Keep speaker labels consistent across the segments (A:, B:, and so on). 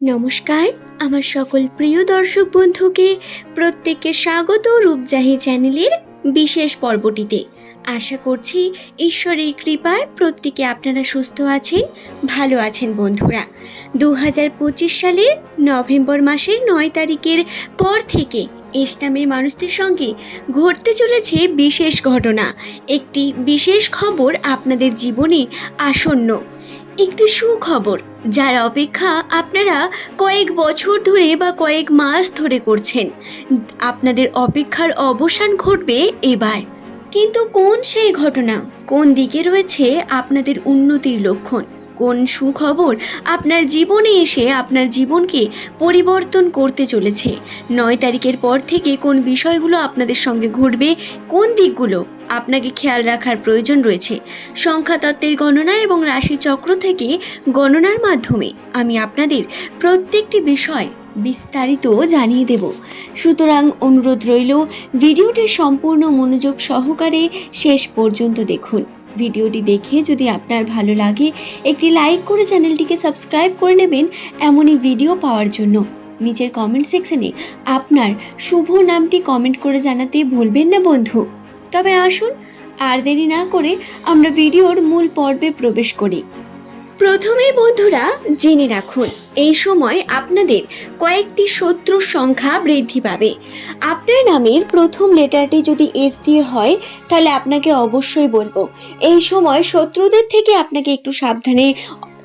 A: নমস্কার, আমার সকল প্রিয় দর্শক বন্ধুকে প্রত্যেককে স্বাগত রূপজাহি চ্যানেলের বিশেষ পর্বটিতে। আশা করছি ঈশ্বরের কৃপায় প্রত্যেকে আপনারা সুস্থ আছেন, ভালো আছেন বন্ধুরা। দু হাজার পঁচিশ সালের নভেম্বর মাসের নয় তারিখের পর থেকে ইসলামের মানুষদের সঙ্গে ঘটতে চলেছে বিশেষ ঘটনা। একটি বিশেষ খবর আপনাদের জীবনে আসন্ন। একটি সুখবর, যার অপেক্ষা আপনারা কয়েক বছর ধরে বা কয়েক মাস ধরে করছেন। আপনাদের অপেক্ষার অবসান ঘটবে এবার। কিন্তু কোন সেই ঘটনা? কোন দিকে রয়েছে আপনাদের উন্নতির লক্ষণ? কোন সুখবর আপনার জীবনে এসে আপনার জীবনকে পরিবর্তন করতে চলেছে? নয় তারিখের পর থেকে কোন বিষয়গুলো আপনাদের সঙ্গে ঘটবে? কোন দিকগুলো? আপনাকে খেয়াল রাখার প্রয়োজন রয়েছে। সংখ্যাতত্ত্বের গণনা এবং রাশিচক্র থেকে গণনার মাধ্যমে আমি আপনাদের প্রত্যেকটি বিষয় বিস্তারিত জানিয়ে দেব। সুতরাং অনুরোধ রইল, ভিডিওটি সম্পূর্ণ মনোযোগ সহকারে শেষ পর্যন্ত দেখুন। ভিডিওটি দেখে যদি আপনার ভালো লাগে, একটি লাইক করে চ্যানেলটিকে সাবস্ক্রাইব করে নেবেন এমনই ভিডিও পাওয়ার জন্য। নিচের কমেন্ট সেকশনে আপনার শুভ নামটি কমেন্ট করে জানাতে ভুলবেন না, বন্ধু। তবে আসুন। আর দেরি না করে আমরা ভিডিওর মূল পর্বে প্রবেশ করি। প্রথমেই বন্ধুরা, জেনে রাখুন, এই সময় আপনাদের কয়েকটি শত্রুর সংখ্যা বৃদ্ধি পাবে। আপনার নামের প্রথম লেটারটি যদি এস দিয়ে হয়, তাহলে আপনাকে অবশ্যই বলব, এই সময় শত্রুদের থেকে আপনাকে একটু সাবধানে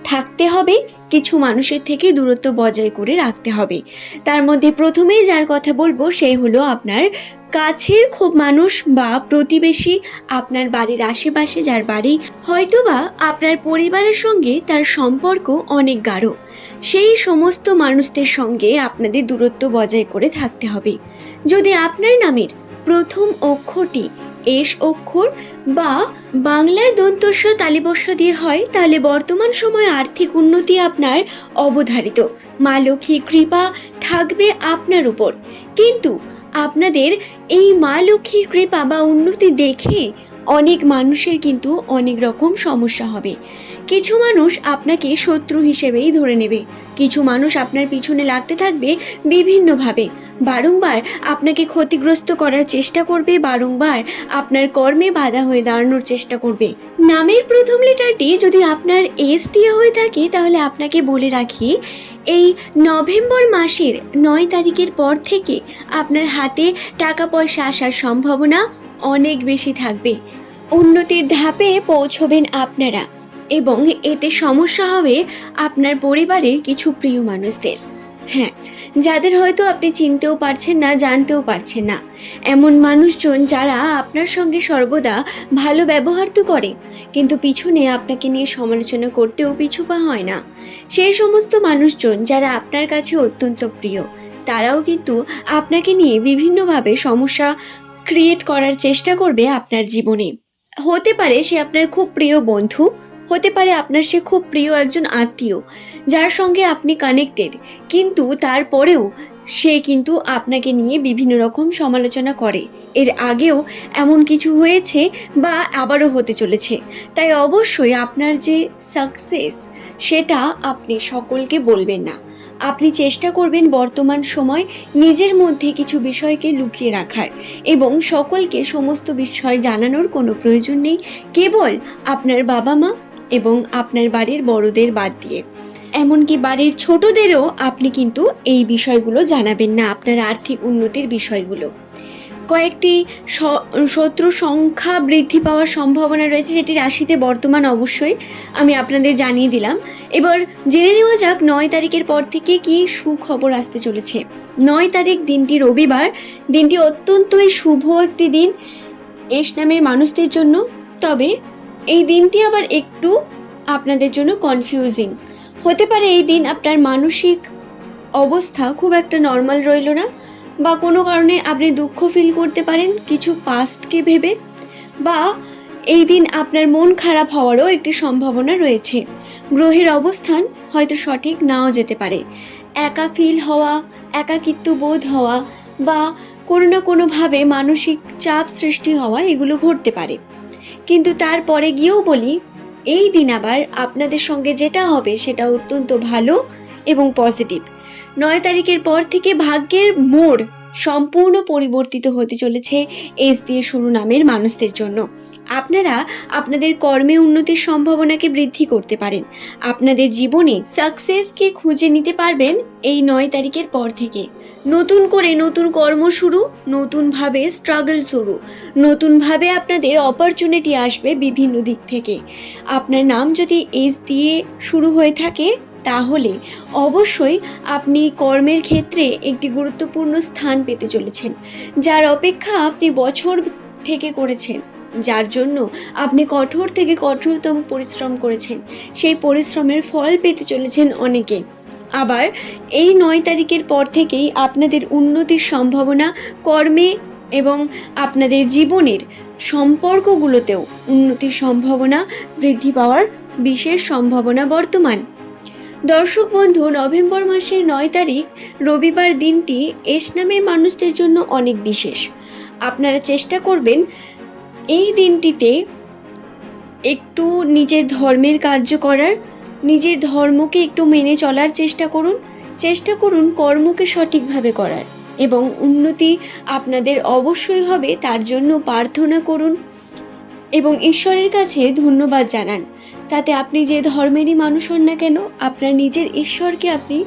A: থাকতে হবে। কিছু মানুষের থেকে দূরত্ব বজায় করে রাখতে হবে। তার মধ্যে প্রথমেই যার কথা বলব সেই হলো আপনার কাছের খুব মানুষ বা প্রতিবেশী, আপনার বাড়ির আশেপাশে যার বাড়ি, হয়তোবা আপনার পরিবারের সঙ্গে তার সম্পর্ক অনেক গাঢ়। সেই সমস্ত মানুষদের সঙ্গে আপনাদের দূরত্ব বজায় করে থাকতে হবে। যদি আপনার নামের প্রথম অক্ষরটি এস অক্ষর বা বাংলার দন্তস্ব তালিবস্য দিয়ে হয়, তাহলে বর্তমান সময়ে আর্থিক উন্নতি আপনার অবধারিত। মা লক্ষ্মীর কৃপা থাকবে আপনার উপর। কিন্তু আপনাদের এই মা লক্ষ্মীর কৃপা বা উন্নতি দেখে অনেক মানুষের কিন্তু অনেক রকম সমস্যা হবে। কিছু মানুষ আপনাকে শত্রু হিসেবেই ধরে নেবে। কিছু মানুষ আপনার পিছনে লাগতে থাকবে বিভিন্নভাবে। বারংবার আপনাকে ক্ষতিগ্রস্ত করার চেষ্টা করবে, বারংবার আপনার কর্মে বাধা হয়ে দাঁড়ানোর চেষ্টা করবে। নামের প্রথম লেটারটি যদি আপনার এস দিয়ে হয়ে থাকে, তাহলে আপনাকে বলে রাখি, এই নভেম্বর মাসের নয় তারিখের পর থেকে আপনার হাতে টাকা পয়সা আসার সম্ভাবনা অনেক বেশি থাকবে। উন্নতির ধাপে পৌঁছবেন আপনারা এবং এতে সমস্যা হবে আপনার পরিবারের কিছু প্রিয় মানুষদের। হ্যাঁ যাদের হয়তো আপনি চিনতেও পারছেন না, জানতেও পারছেন না। এমন মানুষজন যারা আপনার সঙ্গে সর্বদা ভালো ব্যবহার তো করে, কিন্তু পিছনে আপনাকে নিয়ে সমালোচনা করতেও পিছু পা হয় না। সেই সমস্ত মানুষজন যারা আপনার কাছে অত্যন্ত প্রিয়, তারাও কিন্তু আপনাকে নিয়ে বিভিন্নভাবে সমস্যা ক্রিয়েট করার চেষ্টা করবে আপনার জীবনে। হতে পারে সে আপনার খুব প্রিয় বন্ধু হতে পারে আপনার সে খুব প্রিয় একজন আত্মীয়, যার সঙ্গে আপনি কানেক্টেড কিন্তু তারপরেও সে কিন্তু আপনাকে নিয়ে বিভিন্ন রকম সমালোচনা করে। এর আগেও এমন কিছু হয়েছে বা আবারও হতে চলেছে। তাই অবশ্যই আপনার যে সাকসেস সেটা আপনি সকলকে বলবেন না। আপনি চেষ্টা করবেন বর্তমান সময় নিজের মধ্যে কিছু বিষয়কে লুকিয়ে রাখার এবং সকলকে সমস্ত বিষয় জানানোর কোনো প্রয়োজন নেই। কেবল আপনার বাবা মা এবং আপনার বাড়ির বড়দের বাদ দিয়ে। এমনকি বাড়ির ছোটদেরও আপনি কিন্তু এই বিষয়গুলো জানাবেন না, আপনার আর্থিক উন্নতির বিষয়গুলো। কয়েকটি শত্রু সংখ্যা বৃদ্ধি পাওয়ার সম্ভাবনা রয়েছে যেটি রাশিতে বর্তমান অবশ্যই আমি আপনাদের জানিয়ে দিলাম। এবার জেনে নেওয়া যাক নয় তারিখের পর থেকে কি সুখবর আসতে চলেছে। নয় তারিখ দিনটি রবিবার, দিনটি অত্যন্তই শুভ একটি দিন। এস নামের মানুষদের জন্য, তবে এই দিনটি আবার একটু আপনাদের জন্য কনফিউজিং হতে পারে এই দিন আপনার মানসিক অবস্থা খুব একটা নর্মাল রইল না, বা কোনো কারণে আপনি দুঃখ ফিল করতে পারেন কিছু পাস্টকে ভেবে, বা এই দিন আপনার মন খারাপ হওয়ারও একটি সম্ভাবনা রয়েছে। গ্রহের অবস্থান হয়তো সঠিক নাও যেতে পারে। একা ফিল হওয়া, একাকিত্ব বোধ হওয়া, বা কোনো না কোনোভাবে মানসিক চাপ সৃষ্টি হওয়া এগুলো ঘটতে পারে। কিন্তু তারপরে গিয়েও বলি, এই দিন আবার আপনাদের সঙ্গে যেটা হবে সেটা অত্যন্ত ভালো এবং পজিটিভ নয় তারিখের পর থেকে ভাগ্যের মোড় সম্পূর্ণ পরিবর্তিত হতে চলেছে এস দিয়ে শুরু নামের মানুষদের জন্য। আপনারা আপনাদের কর্মে উন্নতির সম্ভাবনাকে বৃদ্ধি করতে পারেন। আপনাদের জীবনে সাকসেসকে খুঁজে নিতে পারবেন এই নয় তারিখের পর থেকে। নতুন করে নতুন কর্ম শুরু, নতুনভাবে স্ট্রাগল শুরু। নতুনভাবে আপনাদের অপরচুনিটি আসবে বিভিন্ন দিক থেকে। আপনার নাম যদি এস দিয়ে শুরু হয়ে থাকে তাহলে অবশ্যই আপনি কর্মের ক্ষেত্রে একটি গুরুত্বপূর্ণ স্থান পেতে চলেছেন, যার অপেক্ষা আপনি বছর থেকে করেছেন, যার জন্য আপনি কঠোর থেকে কঠোরতম পরিশ্রম করেছেন। সেই পরিশ্রমের ফল পেতে চলেছেন অনেকে। আবার এই নয় তারিখের পর থেকেই আপনাদের উন্নতির সম্ভাবনা কর্মে এবং আপনাদের জীবনের সম্পর্কগুলোতেও উন্নতির সম্ভাবনা বৃদ্ধি পাওয়ার বিশেষ সম্ভাবনা বর্তমান। দর্শক বন্ধু, নভেম্বর মাসের নয় তারিখ, রবিবার দিনটি এস নামের মানুষদের জন্য অনেক বিশেষ। আপনারা চেষ্টা করবেন এই দিনটিতে একটু নিজের ধর্মের কার্য করার, নিজের ধর্মকে একটু মেনে চলার চেষ্টা করুন চেষ্টা করুন কর্মকে সঠিকভাবে করার এবং উন্নতি আপনাদের অবশ্যই হবে, তার জন্য প্রার্থনা করুন এবং ঈশ্বরের কাছে ধন্যবাদ জানান। তাতে আপনি যে ধর্মেরই মানুষ হন না কেন, আপনার নিজের ঈশ্বরকে আপনি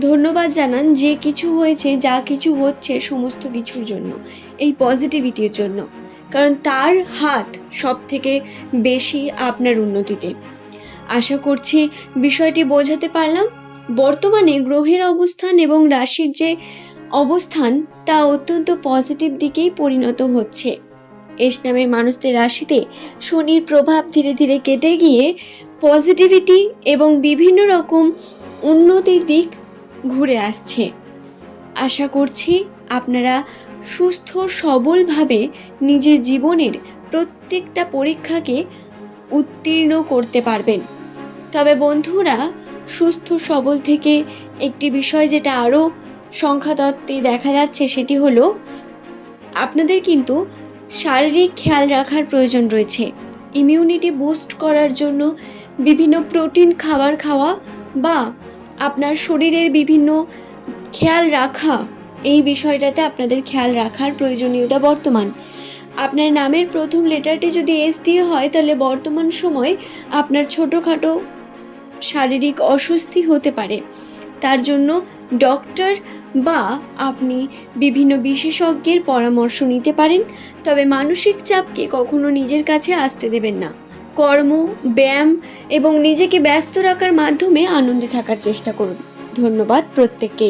A: ধন্যবাদ জানান যে কিছু হয়েছে, যা কিছু হচ্ছে সমস্ত কিছুর জন্য, এই পজিটিভিটির জন্য। কারণ তার হাত সব থেকে বেশি আপনার উন্নতিতে। আশা করছি বিষয়টি বোঝাতে পারলাম। বর্তমানে গ্রহের অবস্থান এবং রাশির যে অবস্থান, তা অত্যন্ত পজিটিভ দিকেই পরিণত হচ্ছে। এস নামের মানুষদের রাশিতে শনির প্রভাব ধীরে ধীরে কেটে গিয়ে পজিটিভিটি এবং বিভিন্ন রকম উন্নতির দিক ঘুরে আসছে। আশা করছি আপনারা সুস্থ, সবলভাবে নিজের জীবনের প্রত্যেকটা পরীক্ষাকে উত্তীর্ণ করতে পারবেন। তবে বন্ধুরা, সুস্থ, সবল থেকে একটি বিষয় যেটা আরও সংখ্যাতত্ত্বে দেখা যাচ্ছে সেটি হলো, আপনাদের কিন্তু শারীরিক খেয়াল রাখার প্রয়োজন রয়েছে। ইমিউনিটি বুস্ট করার জন্য বিভিন্ন প্রোটিন খাবার খাওয়া বা আপনার শরীরের বিভিন্ন খেয়াল রাখা, এই বিষয়টাতে আপনাদের খেয়াল রাখার প্রয়োজনীয়তা বর্তমান। আপনার নামের প্রথম লেটারটি যদি এস দিয়ে হয়, তাহলে বর্তমান সময় আপনার ছোটোখাটো শারীরিক অস্বস্তি হতে পারে। তার জন্য ডক্টর বা আপনি বিভিন্ন বিশেষজ্ঞের পরামর্শ নিতে পারেন, তবে মানসিক চাপকে কখনো নিজের কাছে আসতে দেবেন না। কর্ম, ব্যায়াম এবং নিজেকে ব্যস্ত রাখার মাধ্যমে আনন্দে থাকার চেষ্টা করুন। ধন্যবাদ প্রত্যেককে